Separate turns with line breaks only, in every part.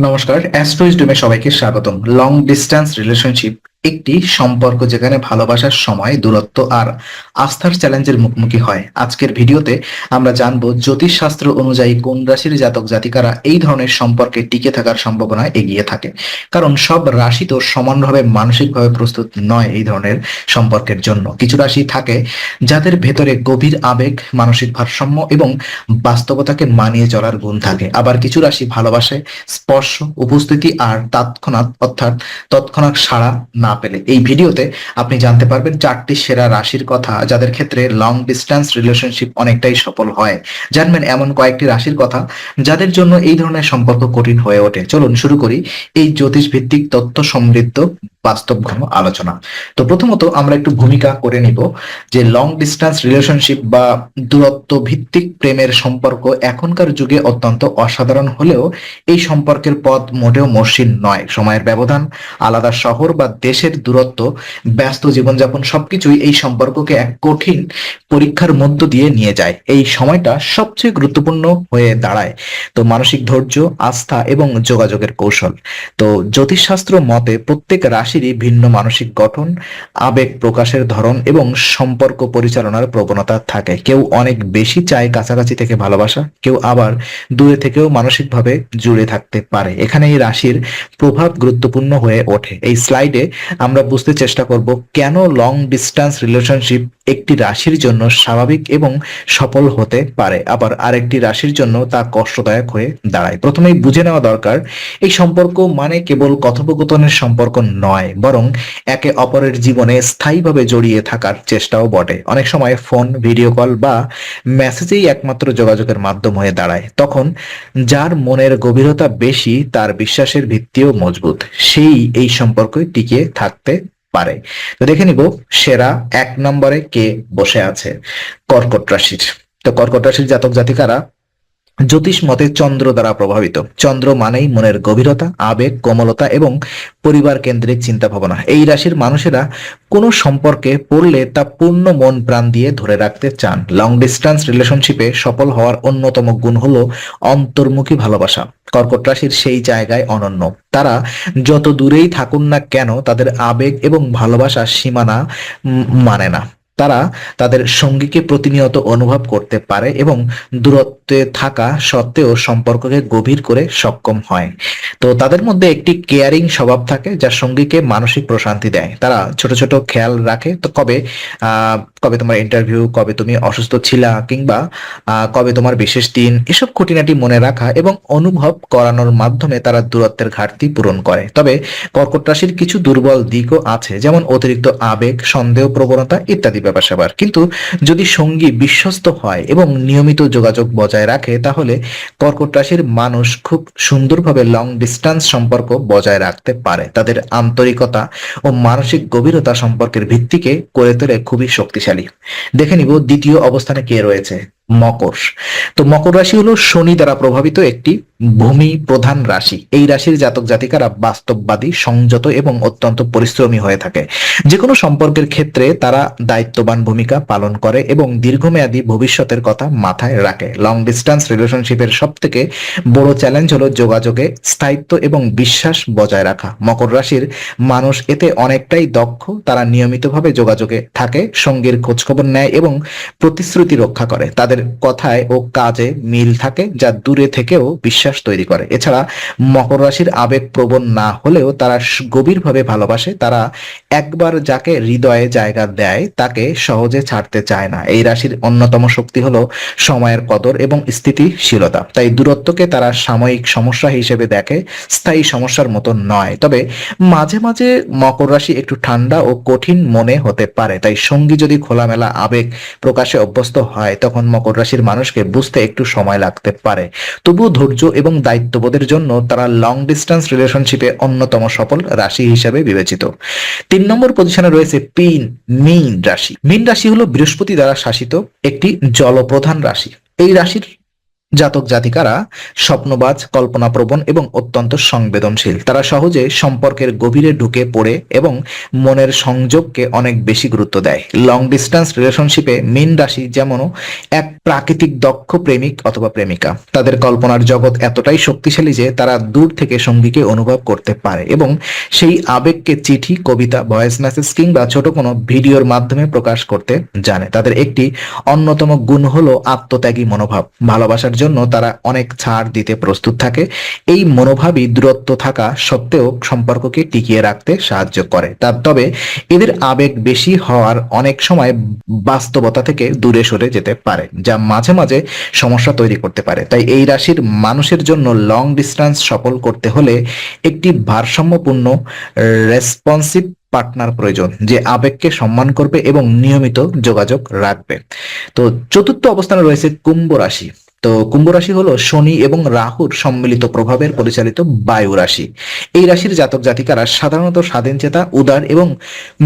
নমস্কার অ্যাস্ট্রোইজডমে সবাইকে স্বাগতম। লং ডিস্ট্যান্স রিলেশনশিপ একটি সম্পর্ক যেখানে ভালোবাসার সময়, দূরত্ব আর আস্থার চ্যালেঞ্জের মুখোমুখি হয়। আজকের ভিডিওতে আমরা জানব জ্যোতিষ শাস্ত্র অনুযায়ী কোন রাশির জাতক জাতিকারা এই ধরনের সম্পর্কে টিকে থাকার সম্ভাবনা এগিয়ে থাকে। কারণ সব রাশি তো সমানভাবে মানসিকভাবে প্রস্তুত নয় এই ধরনের সম্পর্কের জন্য। কিছু রাশি থাকে যাদের ভেতরে গভীর আবেগ, মানসিক ভারসাম্য এবং বাস্তবতাকে মানিয়ে চলার গুণ থাকে। আবার কিছু রাশি ভালোবাসে স্পর্শ, উপস্থিতি আর তৎক্ষণাৎ, অর্থাৎ তৎক্ষণাৎ সাড়া না পেলে এই ভিডিওতে আপনি জানতে পারবেন চারটি সেরা রাশির কথা যাদের ক্ষেত্রে লং ডিস্টেন্স রিলেশনশিপ অনেকটাই সফল হয়। জানবেন এমন কয়েকটি রাশির কথা যাদের জন্য এই ধরনের সম্পর্ক কঠিন হয়ে ওঠে। চলুন শুরু করি। এই জ্যোতিষ ভিত্তিক তথ্য সমৃদ্ধ বাস্তবঘন আলোচনা। তো প্রথমত আমরা একটু ভূমিকা করে নিব যে লং ডিস্টেন্স রিলেশনশিপ বা দূরত্ব ভিত্তিক প্রেমের সম্পর্ক এখনকার যুগে অত্যন্ত অসাধারণ হলেও এই সম্পর্কের পথ মোটেও মসৃণ নয়। সময়ের ব্যবধান, আলাদা শহর বা দেশের দূরত্ব, ব্যস্ত জীবনযাপন সবকিছুই এই সম্পর্ককে এক কঠিন পরীক্ষার মধ্য দিয়ে নিয়ে যায়। এই সময়টা সবচেয়ে গুরুত্বপূর্ণ হয়ে দাঁড়ায়। তো মানসিক ধৈর্য, আস্থা এবং যোগাযোগের কৌশল। তো জ্যোতিষশাস্ত্র মতে প্রত্যেক রাশিরই ভিন্ন মানসিক গঠন, আবেগ প্রকাশের ধরন এবং সম্পর্ক পরিচালনার প্রবণতা থাকে। কেউ অনেক বেশি চায় কাছাকাছি থেকে ভালোবাসা, কেউ আবার দূরে থেকেও মানসিকভাবে জুড়ে থাকতে পারে। এখানে এই রাশির প্রভাব গুরুত্বপূর্ণ হয়ে ওঠে। এই স্লাইডে আমরা বুঝতে চেষ্টা করব কেন লং ডিস্টেন্স রিলেশনশিপ একটি রাশির জন্য স্বাভাবিক এবং সফল হতে পারে। আবার আরেকটি রাশির জন্য তা কষ্টদায়ক হয়ে দাঁড়ায়। প্রথমেই বুঝে নেওয়া দরকার, এই সম্পর্ক মানে কেবল কথোপকথনের সম্পর্ক নয় বরং একে অপরের জীবনে স্থায়ীভাবে জড়িয়ে থাকার চেষ্টাও বটে। অনেক সময় ফোন, ভিডিও কল বা মেসেজেই একমাত্র যোগাযোগের মাধ্যম হয়ে দাঁড়ায়। তখন যার মনের গভীরতা বেশি, তার বিশ্বাসের ভিত্তিও মজবুত। সেই এই সম্পর্কে টিকে থাকতে পারে। তো দেখে নিব, সেরা এক নম্বরে কে বসে আছে কর্কট রাশির। তো কর্কট রাশির জাতক জাতিকারা জ্যোতিষ মতে চন্দ্র দ্বারা প্রভাবিত। চন্দ্র মানেই মনের গভীরতা, আবেগ, কোমলতা এবং পরিবার কেন্দ্রিক চিন্তা ভাবনা। এই রাশির মানুষেরা কোনো সম্পর্কে পড়লে তা পূর্ণ মন প্রাণ দিয়ে ধরে রাখতে চান। লং ডিস্টেন্স রিলেশনশিপে সফল হওয়ার অন্যতম গুণ হলো অন্তর্মুখী ভালোবাসা। কর্কট রাশির সেই জায়গায় অনন্য। তারা যত দূরেই থাকুন না কেন, তাদের আবেগ এবং ভালোবাসার সীমানা মানে না। তারা তাদের সঙ্গীকে প্রতিনিয়ত অনুভব করতে পারে এবং দূরত্বে থাকা সত্ত্বেও সম্পর্ককে গভীর করে সক্ষম হয়। তো তাদের মধ্যে একটি কেয়ারিং স্বভাব থাকে যা সঙ্গীকে মানসিক প্রশান্তি দেয়। তারা ছোট ছোট খেয়াল রাখে তো কবে কবে তোমার ইন্টারভিউ কবে তুমি অসুস্থ ছিলা কিংবা কবে তোমার বিশেষ দিন, এসব খুঁটিনাটি মনে রাখা এবং অনুভব করানোর মাধ্যমে তারা দূরত্বের ঘাটতি পূরণ করে। তবে কর্কট রাশির কিছু দুর্বল দিকও আছে, যেমন অতিরিক্ত আবেগ, সন্দেহ, প্রবণতা ইত্যাদি ব্যাপার স্যাপার কিন্তু যদি সঙ্গী বিশ্বস্ত হয় এবং নিয়মিত যোগাযোগ বজায় রাখে, তাহলে কর্কট রাশির মানুষ খুব সুন্দরভাবে লং ডিস্টেন্স সম্পর্ক বজায় রাখতে পারে। তাদের আন্তরিকতা ও মানসিক গভীরতা সম্পর্কের ভিত্তিকে করে তোলে খুবই শক্তিশালী। দেখে নিব দ্বিতীয় অবস্থানে কে রয়েছে। মকর। তো মকর রাশি হলো শনি দ্বারা প্রভাবিত একটি ভূমি প্রধান রাশি। এই রাশির জাতক জাতিকারা বাস্তববাদী, সংযত এবং অত্যন্ত পরিশ্রমী হয়ে থাকে। যে কোনো সম্পর্কের ক্ষেত্রে তারা দায়িত্ববান ভূমিকা পালন করে এবং দীর্ঘমেয়াদী ভবিষ্যতের কথা মাথায় রাখে। লং ডিস্টেন্স রিলেশনশিপের সব থেকে বড় চ্যালেঞ্জ হলো যোগাযোগে স্থায়িত্ব এবং বিশ্বাস বজায় রাখা। মকর রাশির মানুষ এতে অনেকটাই দক্ষ, তারা নিয়মিতভাবে যোগাযোগে থাকে, সঙ্গীর খোঁজখবর নেয় এবং প্রতিশ্রুতি রক্ষা করে। তাদের কথায় ও কাজে মিল থাকে যা দূরে থেকেও বিশ্বাস তৈরি করে। এছাড়া মকর রাশির আবেগ প্রবণ না হলেও তারা গভীরভাবে ভালোবাসে। তারা একবার যাকে হৃদয়ে জায়গা দেয়, তাকে সহজে ছাড়তে চায় না। এই রাশির অন্যতম শক্তি হলো সময়ের কদর এবং স্থিতিশীলতা। তাই দূরত্বকে তারা সাময়িক সমস্যা হিসেবে দেখে, স্থায়ী সমস্যার মতো নয়। তবে মাঝে মাঝে মকর রাশি একটু ঠান্ডা ও কঠিন মনে হতে পারে। তাই সঙ্গী যদি খোলামেলা আবেগ প্রকাশে অভ্যস্ত হয়, তখন মকর রাশির মানুষকে বুঝতে একটু সময় লাগতে পারে। তবুও ধৈর্য এবং দায়িত্ববোধের জন্য তারা লং ডিস্টেন্স রিলেশনশিপে অন্যতম সফল রাশি হিসেবে বিবেচিত। তিন নম্বর পজিশনে রয়েছে পিন মিন রাশি। মিন রাশি হলো বৃহস্পতি দ্বারা শাসিত একটি জলপ্রধান রাশি। এই রাশির জাতক জাতিকারা স্বপ্নবাজ, কল্পনাপ্রবণ এবং অত্যন্ত সংবেদনশীল। তারা সহজে সম্পর্কের গভীরে ঢুকে পড়ে এবং মনের সংযোগকে অনেক বেশি গুরুত্ব দেয়। লং ডিস্টেন্স রিলেশনশিপে মীন রাশি যেমন এক প্রাকৃতিক দক্ষ প্রেমিক অথবা প্রেমিকা। তাদের কল্পনার জগৎ এতটাই শক্তিশালী যে তারা দূর থেকে সঙ্গীকে অনুভব করতে পারে এবং সেই আবেগকে চিঠি, কবিতা ভয়েস মেসেজ কিংবা ছোট কোনো ভিডিওর মাধ্যমে প্রকাশ করতে জানে। তাদের একটি অন্যতম গুণ হলো আত্মত্যাগী মনোভাব। ভালোবাসার জন্য তারা অনেক ছাড় দিতে প্রস্তুত থাকে। এই মনোভাবই দূরত্ব থাকা সত্ত্বেও সম্পর্ককে টিকিয়ে রাখতে সাহায্য করে। তার তবে এদের আবেগ বেশি হওয়ার অনেক সময় বাস্তবতা থেকে দূরে সরে যেতে পারে, যা মাঝে মাঝে সমস্যা তৈরি করতে পারে। তাই এই রাশির মানুষের জন্য লং ডিস্টেন্স সফল করতে হলে একটি ভারসাম্যপূর্ণ রেসপন্সিভ পার্টনার প্রয়োজন, যে আবেগকে সম্মান করবে এবং নিয়মিত যোগাযোগ রাখবে। তো চতুর্থ অবস্থানে রয়েছে কুম্ভ রাশি। তো কুম্ভ রাশি হলো শনি এবং রাহুর সম্মিলিত প্রভাবের পরিচালিত বায়ু রাশি। এই রাশির জাতক জাতিকারা সাধারণত স্বাধীন চেতা, উদার এবং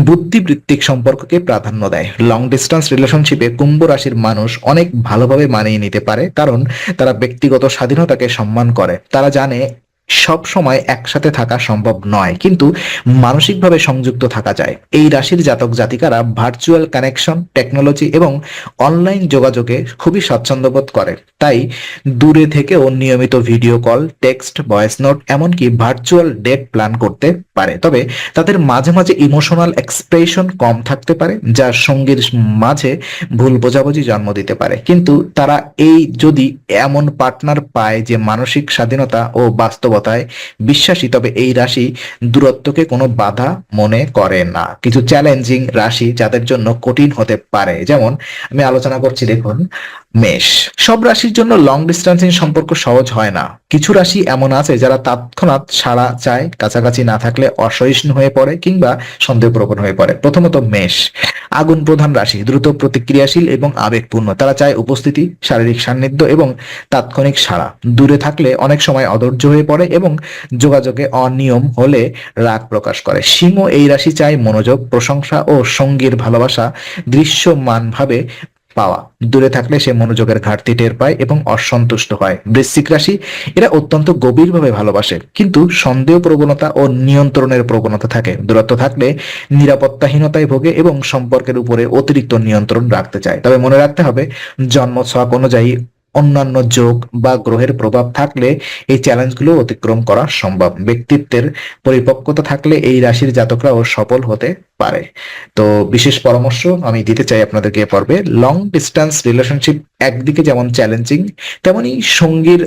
বুদ্ধিবৃত্তিক সম্পর্ককে প্রাধান্য দেয়। লং ডিস্টেন্স রিলেশনশিপে কুম্ভ রাশির মানুষ অনেক ভালোভাবে মানিয়ে নিতে পারে, কারণ তারা ব্যক্তিগত স্বাধীনতাকে সম্মান করে। তারা জানে সব সময় একসাথে থাকা সম্ভব নয়, কিন্তু মানসিকভাবে সংযুক্ত থাকা যায়। এই রাশির জাতক জাতিকারা ভার্চুয়াল কানেকশন টেকনোলজি এবং অনলাইন যোগাযোগে খুবই স্বাচ্ছন্দ্য বোধ করে। তাই দূরে থেকেও নিয়মিত video call text voice note এমনকি ভার্চুয়াল ডেট প্ল্যান করতে পারে। তবে তাদের মাঝে মাঝে ইমোশনাল এক্সপ্রেশন কম থাকতে পারে, যা সঙ্গীর মাঝে ভুল বোঝাবুঝি জন্ম দিতে পারে। কিন্তু তারা এই যদি এমন পার্টনার পায় যে মানসিক স্বাধীনতা ও বাস্তবতায় বিশ্বাসী, তবে এই রাশি দূরত্বকে কোনো বাধা মনে করে না। কিছু চ্যালেঞ্জিং রাশি যাদের জন্য কঠিন হতে পারে, যেমন আমি আলোচনা করছি দেখুন, মেষ। সব রাশির জন্য লং ডিস্টেন্সিং সম্পর্ক সহজ হয় না। কিছু রাশি এমন আছে যারা তৎক্ষণাৎ ছাড়া চায়, কাছাকাছি না থাকলে অসহিষ্ণু হয়ে পড়ে কিংবা সন্দেহপ্রবণ হয়ে পড়ে। প্রথমত মেষ। আগুন প্রধান রাশি, দ্রুত প্রতিক্রিয়াশীল এবং আবেগপূর্ণ। তারা চায় উপস্থিতি, শারীরিক সান্নিধ্য এবং তাৎক্ষণিক সাড়া। দূরে থাকলে অনেক সময় অধৈর্য হয়ে পড়ে এবং যোগাযোগে অনিয়ম হলে রাগ প্রকাশ করে। সিংহ এই রাশি চায় মনোযোগ, প্রশংসা ও সঙ্গীর ভালোবাসা দৃশ্যমানভাবে পাওয়া। দূরে থাকলে সে মনোযোগের ঘাটতি টের পায় এবং অসন্তুষ্ট হয়। বৃশ্চিক রাশি, এরা অত্যন্ত গভীরভাবে ভালোবাসে, কিন্তু সন্দেহ প্রবণতা ও নিয়ন্ত্রণের প্রবণতা থাকে। দূরত্ব থাকলে নিরাপত্তাহীনতায় ভোগে এবং সম্পর্কের উপরে অতিরিক্ত নিয়ন্ত্রণ রাখতে চায়। তবে মনে রাখতে হবে, জন্ম ছক অনুযায়ী অন্যান্য যোগ বা গ্রহের প্রভাব থাকলে এই চ্যালেঞ্জগুলো অতিক্রম করা সম্ভব। ব্যক্তিত্বের পরিপক্কতা থাকলে এই রাশির জাতকরাও সফল হতে পারে। তো বিশেষ পরামর্শ আমি দিতে চাই আপনাদেরকে পর্বে। লং ডিস্টেন্স রিলেশনশিপ একদিকে যেমন চ্যালেঞ্জিং তেমনি সঙ্গীর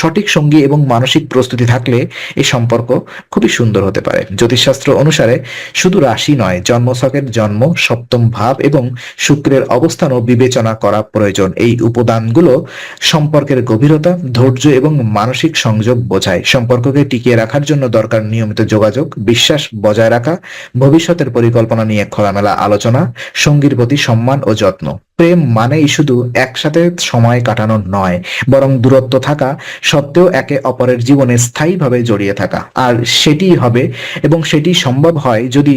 সঠিক সঙ্গী এবং মানসিক প্রস্তুতি থাকলে এই সম্পর্ক খুবই সুন্দর হতে পারে। জ্যোতিষশাস্ত্র অনুসারে শুধু রাশি নয়, জন্মছকের জন্ম, সপ্তম ভাব এবং শুক্রের অবস্থানও বিবেচনা করা প্রয়োজন। এই উপাদানগুলো সম্পর্কের গভীরতা, ধৈর্য এবং মানসিক সংযোগ বোঝায়। সম্পর্ককে টিকিয়ে রাখার জন্য দরকার নিয়মিত যোগাযোগ, বিশ্বাস বজায় রাখা ভবিষ্যতের পরিকল্পনা নিয়ে খোলামেলা আলোচনা, সঙ্গীর প্রতি সম্মান ও যত্ন। প্রেম মানেই শুধু একসাথে সময় কাটানো নয়, বরং দূরত্ব থাকা সত্ত্বেও একে অপরের জীবনে স্থায়ীভাবে জড়িয়ে থাকা। আর সেটি হবে এবং সেটি সম্ভব হয় যদি